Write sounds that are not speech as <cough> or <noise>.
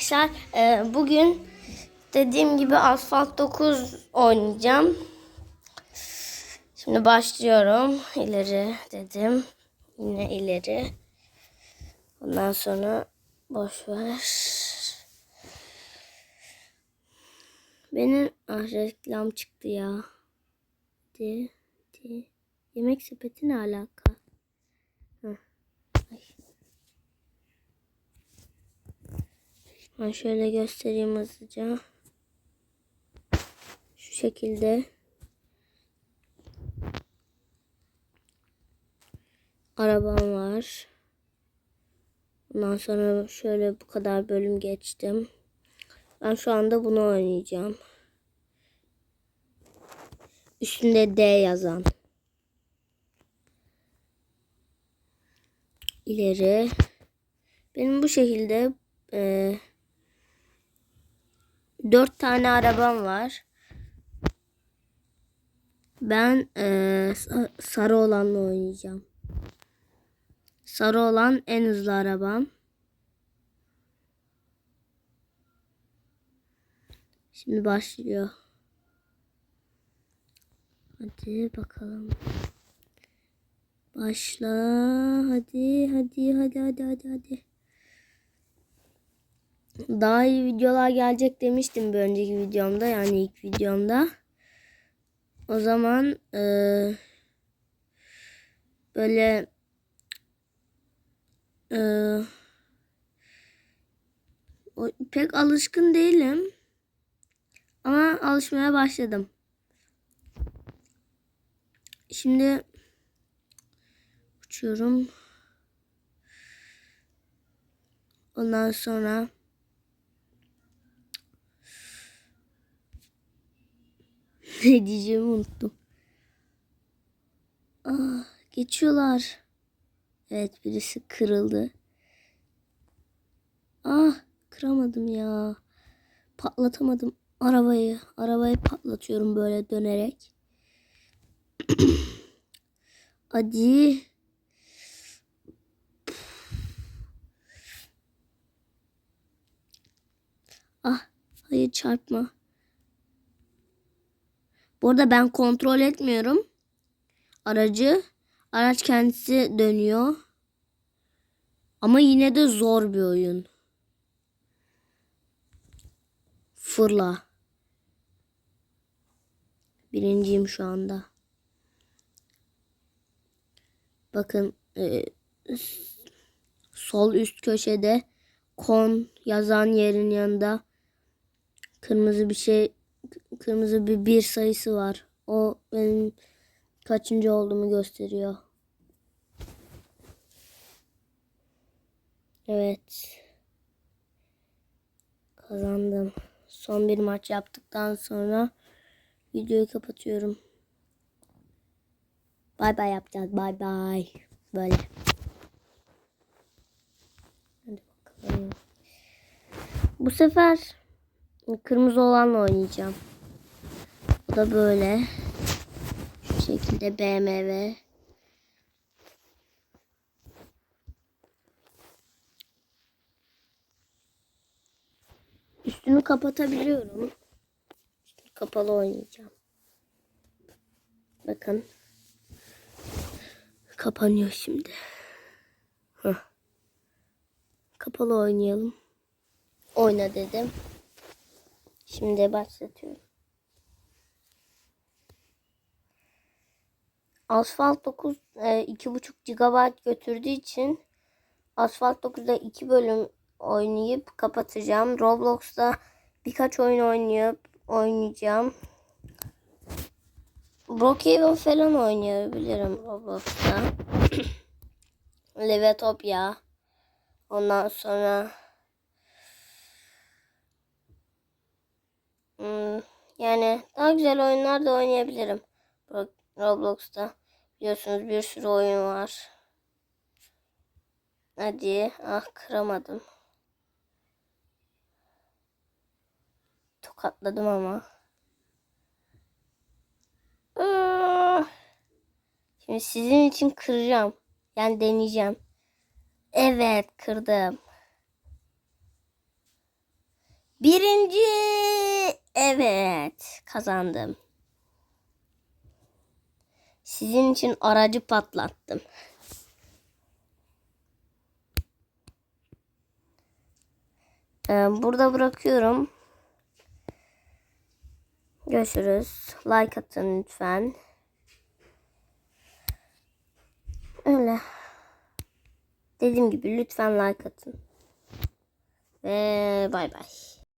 arkadaşlar. Ee, bugün dediğim gibi Asfalt 9 oynayacağım. Şimdi başlıyorum. İleri dedim. Yine ileri. Ondan sonra boş ver. Benim ah, reklam çıktı ya. Hadi, hadi. Yemek sepeti ne alaka? Heh. Ay. Ben şöyle göstereyim hızlıca. Şu şekilde. Arabam var. Ondan sonra şöyle bu kadar bölüm geçtim. Ben şu anda bunu oynayacağım. Üstünde D yazan. İleri. Benim bu şekilde e, dört tane arabam var. Ben e, sa- sarı olanla oynayacağım. Sarı olan en hızlı arabam. Şimdi başlıyor. Hadi bakalım. Başla. Hadi hadi hadi hadi hadi hadi. Daha iyi videolar gelecek demiştim bir önceki videomda yani ilk videomda. O zaman eee, böyle eee, o, pek alışkın değilim. Ama alışmaya başladım. Şimdi uçuyorum. Ondan sonra ne diyeceğimi unuttum. Ah, geçiyorlar. Evet birisi kırıldı. Ah kıramadım ya. Patlatamadım arabayı. Arabayı patlatıyorum böyle dönerek. <clears throat> Hadi. Ah hayır çarpma. Bu arada ben kontrol etmiyorum. Aracı. Araç kendisi dönüyor. Ama yine de zor bir oyun. Fırla. Birinciyim şu anda. Bakın e, sol üst köşede kon yazan yerin yanında kırmızı bir şey kırmızı bir bir sayısı var. O benim kaçıncı olduğumu gösteriyor. Evet. Kazandım. Son bir maç yaptıktan sonra videoyu kapatıyorum. Bay bay yapacağız. Bay bay. Böyle. Hadi bakalım. Bu sefer kırmızı olanla oynayacağım. Bu da böyle. Şu şekilde BMW. Üstünü kapatabiliyorum. Üstünü kapalı oynayacağım. Bakın. Kapanıyor şimdi. Hah. Kapalı oynayalım. Oyna dedim. Şimdi başlatıyorum. Asfalt 9 e, 2.5 GB götürdüğü için Asfalt 9'da 2 bölüm oynayıp kapatacağım. Roblox'ta birkaç oyun oynayıp oynayacağım. Brookhaven falan oynayabilirim Roblox'ta. <clears throat> Levetopia. Ondan sonra yani daha güzel oyunlar da oynayabilirim. Ro- Roblox'ta. Biliyorsunuz bir sürü oyun var. Hadi. Ah kıramadım. Tokatladım ama. Ah. Şimdi sizin için kıracağım. Yani deneyeceğim. Evet kırdım. Birinci. Evet. Kazandım. Sizin için aracı patlattım. Ee, burada bırakıyorum. Görüşürüz. Like atın lütfen. Öyle. Dediğim gibi lütfen like atın. Ve bay bay.